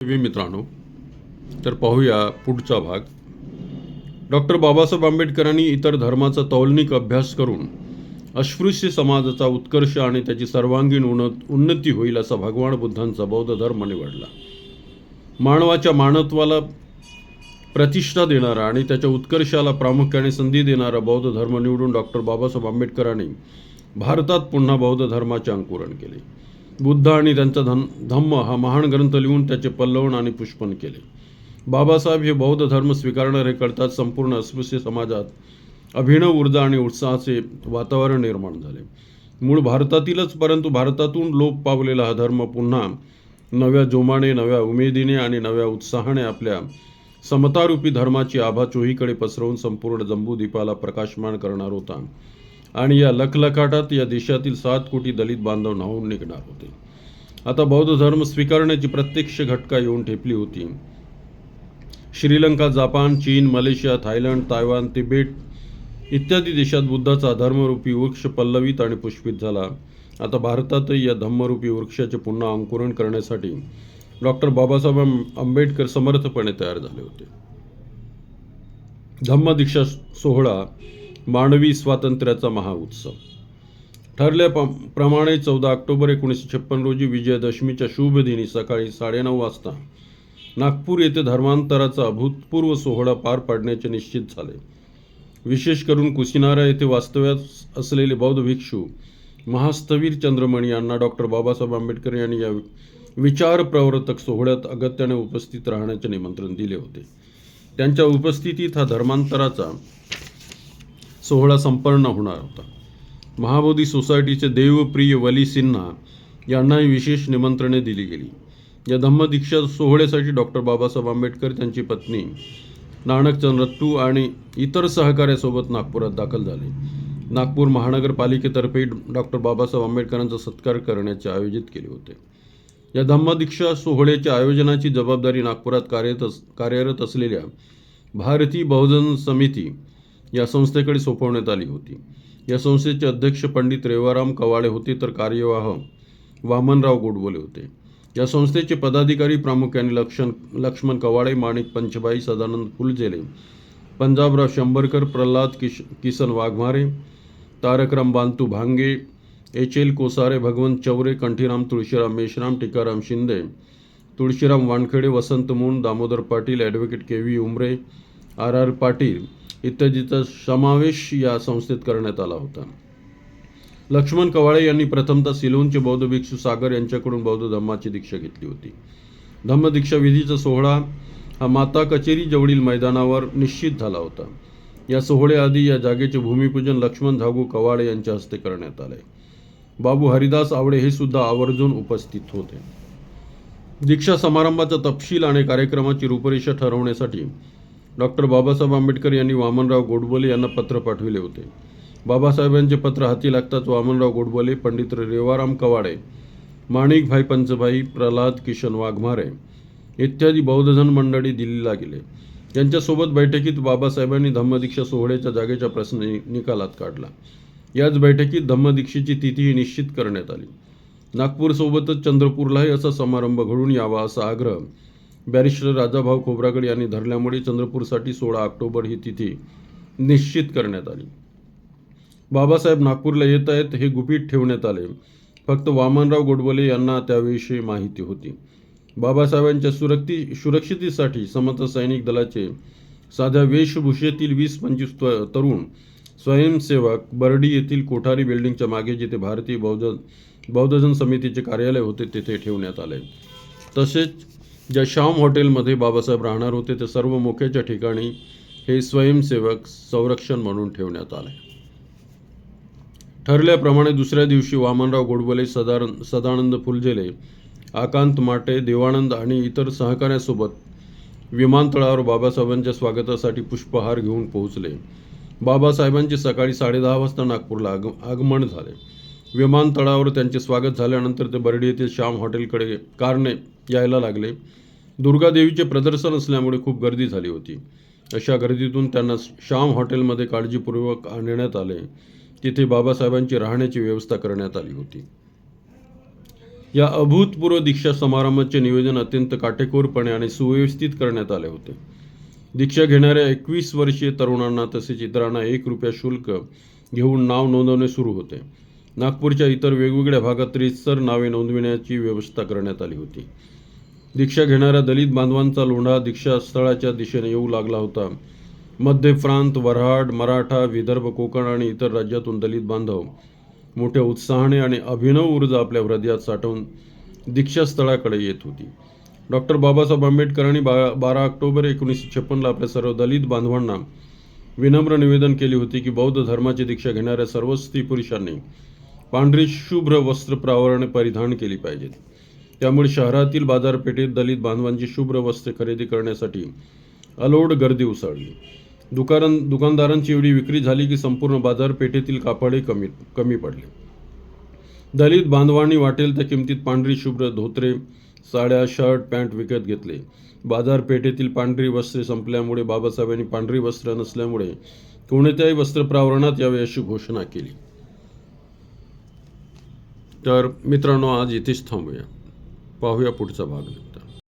मित्रांनो तर पाहूया पुढचा भाग. डॉक्टर बाबासाहेब आंबेडकरांनी इतर धर्माचा तौलनिक अभ्यास करून अस्पृश्य समाजाचा उत्कर्ष आणि त्याची सर्वांगीण उन्नत उन्नती होईल असा भगवान बुद्धांचा बौद्ध धर्म निवडला. मानवाच्या मानत्वाला प्रतिष्ठा देणारा आणि त्याच्या उत्कर्षाला प्रामुख्याने संधी देणारा बौद्ध धर्म निवडून डॉक्टर बाबासाहेब आंबेडकरांनी भारतात पुन्हा बौद्ध धर्माचे अंकुरण केले. बुद्ध आणि त्यांचा धन धम्म हा महान ग्रंथ लिहून त्याचे पल्लवण आणि पुष्पन केले. बाबासाहेब हे बौद्ध धर्म स्वीकारणारे करतात संपूर्ण अस्पृश्य समाजात अभिनव ऊर्जा आणि उत्साहाचे वातावरण निर्माण झाले. मूळ भारतातीलच परंतु भारतातून लोप पावलेला हा धर्म पुन्हा नव्या जोमाने नव्या उमेदीने आणि नव्या उत्साहाने आपल्या समतारूपी धर्माची आभा चोहीकडे पसरवून संपूर्ण जंबूद्वीपाला प्रकाशमान करणार होता. आणि या लखलखाटात या देशातील सात कोटी दलित बांधव न्हावून निघणार होते. आता बौद्ध धर्म स्वीकारण्याची प्रत्यक्ष घटका येऊन ठेपली होती. श्रीलंका जपान चीन मलेशिया थायलंड तायवान तिबेट इत्यादी देशात बुद्धाचा धर्मरूपी वृक्ष पल्लवित आणि पुष्पित झाला. आता भारतातही या धम्मरूपी वृक्षाचे पुन्हा अंकुरण करण्यासाठी डॉक्टर बाबासाहेब आंबेडकर समर्थपणे तयार झाले होते. धम्मदीक्षा सोहळा मानवी स्वातंत्र्याचा महाउत्सव ठरल्या प्रमाणे चौदा ऑक्टोबर एकोणीसशे छप्पन रोजी विजयादशमीच्या शुभ दिनी सकाळी साडेनऊ वाजता नागपूर येथे धर्मांतराचा अभूतपूर्व सोहळा पार पाडण्याचे निश्चित झाले. विशेष करून कुसिनारा येथे वास्तव्यात असलेले बौद्ध भिक्षू महास्तवीर चंद्रमणी यांना डॉक्टर बाबासाहेब आंबेडकर यांनी या विचार प्रवर्तक सोहळ्यात अगत्याने उपस्थित राहण्याचे निमंत्रण दिले होते. त्यांच्या उपस्थितीत हा धर्मांतराचा सोहळा संपन्न होणार होता. महाबोधी सोसायटीचे देवप्रिय वली सिन्हा यांनाही विशेष निमंत्रणे दिली गेली. या धम्मदीक्षा सोहळ्यासाठी डॉक्टर बाबासाहेब आंबेडकर त्यांची पत्नी नानकचंद रत्तू आणि इतर सहकार्यासोबत नागपुरात दाखल झाले. नागपूर महानगरपालिकेतर्फे डॉक्टर बाबासाहेब आंबेडकरांचा सत्कार करण्याचे आयोजित केले होते. या धम्मदीक्षा सोहळ्याच्या आयोजनाची जबाबदारी नागपुरात कार्यरत कार्यरत असलेल्या भारतीय बहुजन समिती या संस्थेकडे सोपवण्यात आली होती. या संस्थेचे अध्यक्ष पंडित रेवाराम कवाळे होते तर कार्यवाह वामनराव गोडबोले होते. या संस्थेचे पदाधिकारी प्रामुख्याने लक्षण लक्ष्मण कवाळे माणिक पंचबाई सदानंद फुलझेले पंजाबराव शंभरकर प्रल्हाद किश Kisan Waghmare Tarakram Bantu Bhange H L Kosare Bhagwant Chaure Kanthiram Tulshiram Meshram Tikaram Shinde Tulshiram Wankhede Vasant Moon Damodar Patil advocate K V Umre R R Patil इत्यादीचा समावेश या संस्थेत करण्यात आला होता. लक्ष्मण कवाळे यांनी प्रथमतः सिलोनचे बौद्ध भिक्षू सागर यांच्याकडून बौद्ध धम्माची दीक्षा घेतली होती. धम्मदीक्षा विधीचा सोहळा हा माता कचेरी जवळील मैदानावर निश्चित झाला होता. या सोहळ्याआधी या जागेचे भूमिपूजन लक्ष्मण झागू कवाळे यांच्या हस्ते करण्यात आले. बाबू हरिदास आवडे हे सुद्धा आवर्जून उपस्थित होते. दीक्षा समारंभाचा तपशील आणि कार्यक्रमाची रूपरेषा ठरवण्यासाठी डॉक्टर बाबासाहेब आंबेडकर यांनी वामनराव गोडबोले यांना पत्र पाठविले होते. बाबासाहेबांचे पत्र हाती लागताच वामनराव गोडबोले पंडित रेवाराम कवाडे माणिकभाई पंचभाई प्रल्हाद किशन वाघमारे इत्यादी बौद्धजन मंडळी दिल्लीला गेले. त्यांच्यासोबत बैठकीत बाबासाहेबांनी धम्मदीक्षा सोहळ्याच्या जागेच्या प्रश्न निकालात काढला. याच बैठकीत धम्मदीक्षेची तिथीही निश्चित करण्यात आली. नागपूरसोबतच चंद्रपूरलाही असा समारंभ घडून यावा असा आग्रह बॅरिस्टर राजाभाऊ खोब्रागड यांनी धरल्यामुळे चंद्रपूरसाठी सोळा ऑक्टोबर ही तिथी निश्चित करण्यात आली. बाबासाहेब नागपूरला येत आहेत हे गुपित ठेवण्यात आले. फक्त वामनराव गोडबोले यांना त्याविषयी माहिती होती. बाबासाहेबांच्या सुरक्षी सुरक्षितेसाठी समर्थ सैनिक दलाचे साध्या वेशभूषेतील वीस पंचवीस तरुण स्वयंसेवक बर्डी येथील कोठारी बिल्डिंगच्या मागे जिथे भारतीय बौद्ध बौद्धजन समितीचे कार्यालय होते तेथे ठेवण्यात आले. तसेच ज्या श्याम हॉटेलमध्ये बाबासाहेब राहणार होते ते सर्व मोक्याच्या ठिकाणी हे स्वयंसेवक संरक्षण म्हणून ठेवण्यात आले. ठरल्याप्रमाणे दुसऱ्या दिवशी वामनराव गोडबोले सदार सदानंद फुलझेले आकांत माटे देवानंद आणि इतर सहकाऱ्यासोबत विमानतळावर बाबासाहेबांच्या स्वागतासाठी पुष्पहार घेऊन पोहोचले. बाबासाहेबांचे सकाळी साडेदहा वाजता नागपूरला आग आगमन झाले. विमानतळावर त्यांचे स्वागत झाल्यानंतर ते बर्डी येथील श्याम हॉटेलकडे कारने यायला लागले. दुर्गादेवीचे प्रदर्शन असल्यामुळे खूप गर्दी झाली होती. अशा गर्दीतून त्यांना श्याम हॉटेलमध्ये काळजीपूर्वक आणण्यात आले. तिथे बाबासाहेबांची राहण्याची व्यवस्था करण्यात आली होती. या अभूतपूर्व दीक्षा समारंभाचे नियोजन अत्यंत काटेकोरपणे आणि सुव्यवस्थित करण्यात आले होते. दीक्षा घेणाऱ्या एकवीस वर्षीय तरुणांना तसेच इतरांना एक रुपया शुल्क घेऊन नाव नोंदवणे सुरू होते. नागपूरच्या इतर वेगवेगळ्या भागात रीतसर नावे नोंदविण्याची व्यवस्था करण्यात आली होती. दीक्षा घेणाऱ्या दलित बांधवांचा लोंढा दीक्षा स्थळाच्या दिशेने येऊ लागला होता. मध्य प्रांत वऱ्हाड मराठा विदर्भ कोकण आणि इतर राज्यातून दलित बांधव मोठ्या उत्साहाने आणि अभिनव ऊर्जा आपल्या हृदयात साठवून दीक्षास्थळाकडे येत होती. डॉक्टर बाबासाहेब आंबेडकरांनी बा बारा ऑक्टोबर एकोणीसशे छप्पनला आपल्या सर्व दलित बांधवांना विनम्र निवेदन केले होते की बौद्ध धर्माची दीक्षा घेणाऱ्या सर्व स्त्री पुरुषांनी पांढरी शुभ्र वस्त्र प्रावरण परिधान केली पाहिजेत. त्यामुळे शहरातील बाजारपेठेत दलित बांधवांची शुभ्र वस्त्रे खरेदी करण्यासाठी अलोड गर्दी उसळली. दुकान दुकानदारांची एवढी विक्री झाली की संपूर्ण बाजारपेठेतील कापडे कमी कमी पडले. दलित बांधवांनी वाटेल त्या किमतीत पांढरी शुभ्र धोत्रे साड्या शर्ट पॅन्ट विकत घेतले. बाजारपेठेतील पांढरी वस्त्रे संपल्यामुळे बाबासाहेबांनी पांढरी वस्त्र नसल्यामुळे कोणत्याही वस्त्रप्रावरणात यावे अशी घोषणा केली. तर मित्रांनो आज इथेच थांबूया. पाहूया पुढचा भाग.